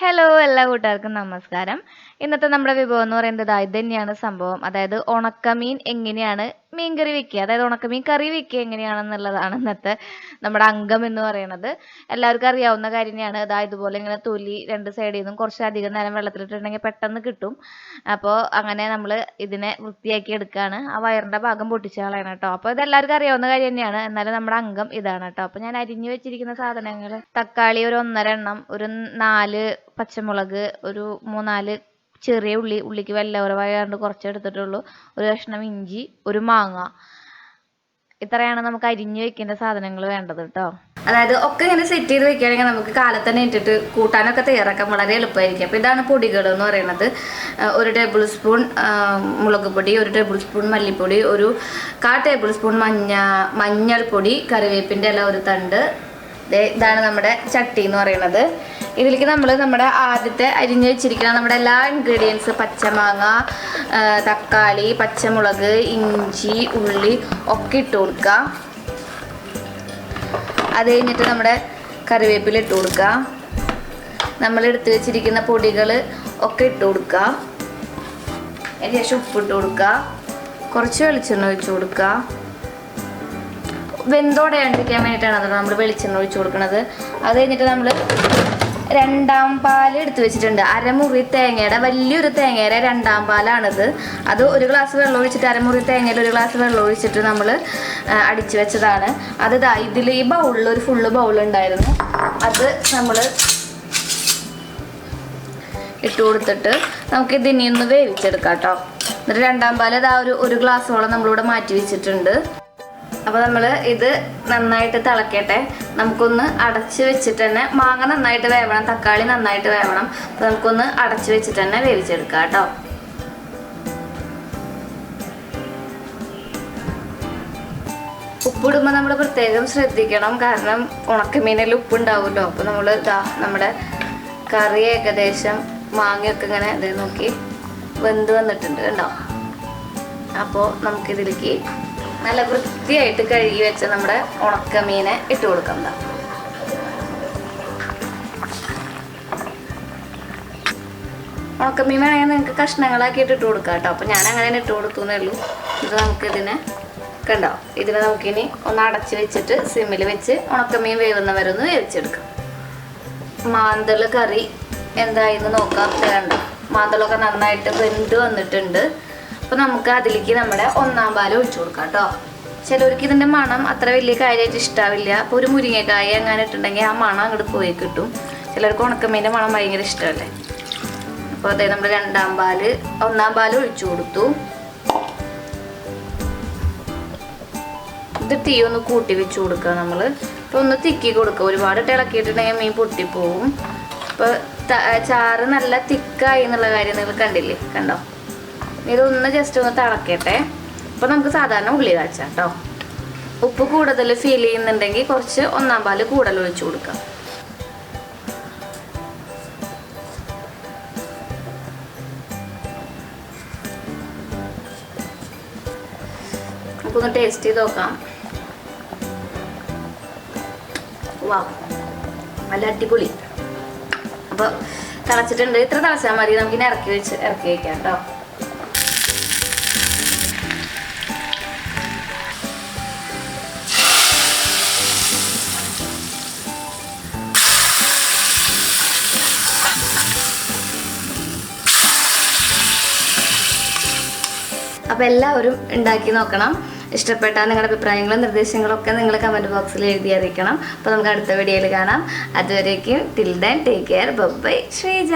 Hello എല്ലാ കൂട്ടുകാർക്കും നമസ്കാരം. ഇന്നത്തെ നമ്മുടെ വിഭവം എന്ന് പറയുന്നത് ഇത് തന്നെയാണ് സംഭവം. അതായത് ഉണക്കമീൻ എങ്ങനെയാണ് മീൻ കറി വെക്കുക അതായത് ഉണക്കമീൻ കറി വെക്കുക എങ്ങനെയാണെന്നുള്ളതാണ് ഇന്നത്തെ നമ്മുടെ അംഗം എന്ന് പറയുന്നത്. എല്ലാവർക്കും അറിയാവുന്ന കാര്യം തന്നെയാണ് അതാ ഇതുപോലെ ഇങ്ങനെ തൊലി രണ്ട് സൈഡിൽ നിന്നും കുറച്ച് അധികം നേരം വെള്ളത്തിലിട്ടിട്ടുണ്ടെങ്കിൽ പെട്ടെന്ന് കിട്ടും. അപ്പോൾ അങ്ങനെ നമ്മൾ ഇതിനെ വൃത്തിയാക്കി എടുക്കുകയാണ് ആ വയറിന്റെ ഭാഗം പൊട്ടിച്ച് കളയണം കേട്ടോ. അപ്പോൾ ഇത് എല്ലാവർക്കും അറിയാവുന്ന കാര്യം തന്നെയാണ്. എന്നാലും നമ്മുടെ അംഗം ഇതാണ് കേട്ടോ. അപ്പോൾ ഞാൻ അരിഞ്ഞു വെച്ചിരിക്കുന്ന സാധനങ്ങൾ തക്കാളി ഒരു ഒന്നര എണ്ണം ഒരു നാല് പച്ചമുളക് ഒരു മൂന്നാൽ ചെറിയ ഉള്ളി ഉള്ളിക്ക് വല്ലവരവായാണ്ട് കുറച്ച് എടുത്തിട്ടുള്ളൂ ഒരു കഷ്ണം ഇഞ്ചി ഒരു മാങ്ങ. ഇത്രയാണ് നമുക്ക് അരിഞ്ഞു വെക്കേണ്ട സാധനങ്ങൾ വേണ്ടത് കേട്ടോ അതായത് ഒക്കെ ഇങ്ങനെ സെറ്റ് ചെയ്ത് വെക്കുകയാണെങ്കിൽ നമുക്ക് കാലത്ത് തന്നെ ഇട്ടിട്ട് കൂട്ടാനൊക്കെ തയ്യാറാക്കാൻ വളരെ എളുപ്പമായിരിക്കും. അപ്പോൾ ഇതാണ് പൊടികൾ എന്ന് പറയുന്നത്. ഒരു ടേബിൾ സ്പൂൺ മുളക് പൊടി ഒരു ടേബിൾ സ്പൂൺ മല്ലിപ്പൊടി ഒരു കാ ടേബിൾ സ്പൂൺ മഞ്ഞ മഞ്ഞൾപ്പൊടി കറിവേപ്പിന്റെ ഇല ഒരു തണ്ട് ഇതാണ് നമ്മുടെ ചട്ടി എന്ന് പറയുന്നത്. ഇതിലേക്ക് നമ്മൾ നമ്മുടെ ആദ്യത്തെ അരിഞ്ഞ് വെച്ചിരിക്കുന്ന നമ്മുടെ എല്ലാ ഇൻഗ്രീഡിയൻസ് പച്ചമാങ്ങ തക്കാളി പച്ചമുളക് ഇഞ്ചി ഉള്ളി ഒക്കെ ഇട്ട് കൊടുക്കുക. അത് കഴിഞ്ഞിട്ട് നമ്മുടെ കറിവേപ്പില ഇട്ട് കൊടുക്കുക. നമ്മൾ എടുത്ത് വെച്ചിരിക്കുന്ന പൊടികൾ ഒക്കെ ഇട്ട് കൊടുക്കുക. അതിന് ശേഷം ഉപ്പിട്ട് കൊടുക്കുക. കുറച്ച് വെളിച്ചെണ്ണ ഒഴിച്ച് കൊടുക്കുക. വെന്തോടെയാണ്ടിരിക്കാൻ വേണ്ടിയിട്ടാണ് അത് നമ്മൾ വെളിച്ചെണ്ണ ഒഴിച്ചു കൊടുക്കുന്നത്. അത് കഴിഞ്ഞിട്ട് നമ്മൾ രണ്ടാം പാൽ എടുത്ത് വെച്ചിട്ടുണ്ട്. അരമുറി തേങ്ങയുടെ വലിയൊരു തേങ്ങയുടെ രണ്ടാം പാലാണിത്. അത് ഒരു ഗ്ലാസ് വെള്ളം ഒഴിച്ചിട്ട് അരമുറി തേങ്ങയിൽ ഒരു ഗ്ലാസ് വെള്ളം ഒഴിച്ചിട്ട് നമ്മൾ അടിച്ചു വെച്ചതാണ്. അത് ഇതിൽ ഈ ബൗളിൽ ഒരു ഫുള്ള് ബൗൾ ഉണ്ടായിരുന്നു. അത് നമ്മൾ ഇട്ട് കൊടുത്തിട്ട് നമുക്ക് ഇതിനെ ഒന്ന് വേവിച്ചെടുക്കാം കേട്ടോ. എന്നിട്ട് രണ്ടാം പാൽ അതാ ഒരു ഒരു ഗ്ലാസ്സോളം നമ്മളിവിടെ മാറ്റി വെച്ചിട്ടുണ്ട്. അപ്പോൾ നമ്മൾ ഇത് നന്നായിട്ട് തിളക്കട്ടെ. നമുക്കൊന്ന് അടച്ച് വെച്ചിട്ട് തന്നെ മാങ്ങ നന്നായിട്ട് വേവണം തക്കാളി നന്നായിട്ട് വേവണം. അപ്പോൾ നമുക്കൊന്ന് അടച്ച് വെച്ചിട്ട് തന്നെ വേവിച്ചെടുക്കാം കേട്ടോ. ഉപ്പിടുമ്പോൾ നമ്മൾ പ്രത്യേകം ശ്രദ്ധിക്കണം. കാരണം ഉണക്കമീനിൽ ഉപ്പുണ്ടാവുമല്ലോ. അപ്പോൾ നമ്മൾ ഇതാ നമ്മുടെ കറി ഏകദേശം മാങ്ങയൊക്കെ ഇങ്ങനെ ഇത് നോക്കി വെന്ത് വന്നിട്ടുണ്ട് കേട്ടോ അപ്പോൾ നമുക്കിതിലേക്ക് നല്ല വൃത്തിയായിട്ട് കഴുകി വെച്ച നമ്മുടെ ഉണക്കമീനെ ഇട്ട് കൊടുക്കാം. ഉണക്കമീൻ വേണമെങ്കിൽ നിങ്ങൾക്ക് കഷ്ണങ്ങളാക്കിയിട്ട് ഇട്ട് കൊടുക്കാം കേട്ടോ അപ്പോൾ ഞാൻ അങ്ങനെ ഇട്ട് കൊടുത്തു എന്നേ ഉള്ളൂ. ഇത് നമുക്കിതിനെ കണ്ടോ? ഇതിനെ നമുക്കിനി ഒന്ന് അടച്ച് വെച്ചിട്ട് സിമ്മിൽ വെച്ച് ഉണക്കമീൻ വേവുന്നവരെ ഒന്ന് വേവിച്ചെടുക്കാം. മാന്തൽ കറി എന്തായെന്ന് നോക്കാം വേണ്ട മാന്തളൊക്കെ നന്നായിട്ട് വെന്ത് വന്നിട്ടുണ്ട്. അപ്പോൾ നമുക്ക് അതിലേക്ക് നമ്മുടെ ഒന്നാം പാൽ ഒഴിച്ചു കൊടുക്കാം കേട്ടോ. ചിലവർക്ക് ഇതിന്റെ മണം അത്ര വലിയ കാര്യമായിട്ട് ഇഷ്ടാവില്ല. അപ്പോൾ ഒരു മുരിങ്ങക്കായ അങ്ങനെ ഇട്ടുണ്ടെങ്കിൽ ആ മണം അങ്ങോട്ട് പോയി കിട്ടും. ചിലർക്ക് ഉണക്കമീന്റെ മണം ഭയങ്കര ഇഷ്ടമല്ലേ? അപ്പോൾ അതെ നമ്മൾ രണ്ടാം പാൽ ഒന്നാം പാൽ ഒഴിച്ചു കൊടുത്തു. ഇത് തീ ഒന്ന് കൂട്ടി വെച്ച് കൊടുക്കുക നമ്മൾ അപ്പോൾ ഒന്ന് തിക്കി കൊടുക്കുക ഒരുപാട് ഇളക്കിയിട്ടുണ്ടെങ്കിൽ മീൻ പൊട്ടിപ്പോവും. അപ്പോൾ ചാറ് നല്ല തിക്കായി എന്നുള്ള കാര്യം നിങ്ങൾ കണ്ടില്ലേ? കണ്ടോ? ഇതൊന്ന് ജസ്റ്റ് ഒന്ന് തിളക്കട്ടെ. അപ്പോൾ നമുക്ക് സാധാരണ ഉള്ളി കാച്ചാം കേട്ടോ ഉപ്പ് കൂടുതൽ ഫീൽ ചെയ്യുന്നുണ്ടെങ്കിൽ കുറച്ച് ഒന്നാം പാൽ കൂടുതൽ ഒഴിച്ചു കൊടുക്കാം. നമുക്കൊന്ന് ടേസ്റ്റ് ചെയ്ത് നോക്കാം. വാ നല്ല അടിപൊളി. അപ്പോൾ തിളച്ചിട്ടുണ്ട്. ഇത്ര തിളച്ചാൽ മതി. നമുക്കിനി ഇറക്കി വെച്ച് ഇറക്കി വെക്കാം കേട്ടോ അപ്പോൾ എല്ലാവരും ഉണ്ടാക്കി നോക്കണം. ഇഷ്ടപ്പെട്ട നിങ്ങളുടെ അഭിപ്രായങ്ങളും നിർദ്ദേശങ്ങളും ഒക്കെ നിങ്ങൾ കമന്റ് ബോക്സിൽ എഴുതി അറിയിക്കണം അപ്പോൾ നമുക്ക് അടുത്ത വീഡിയോയിൽ കാണാം. അതുവരേക്കും till then take care bye Sreeja.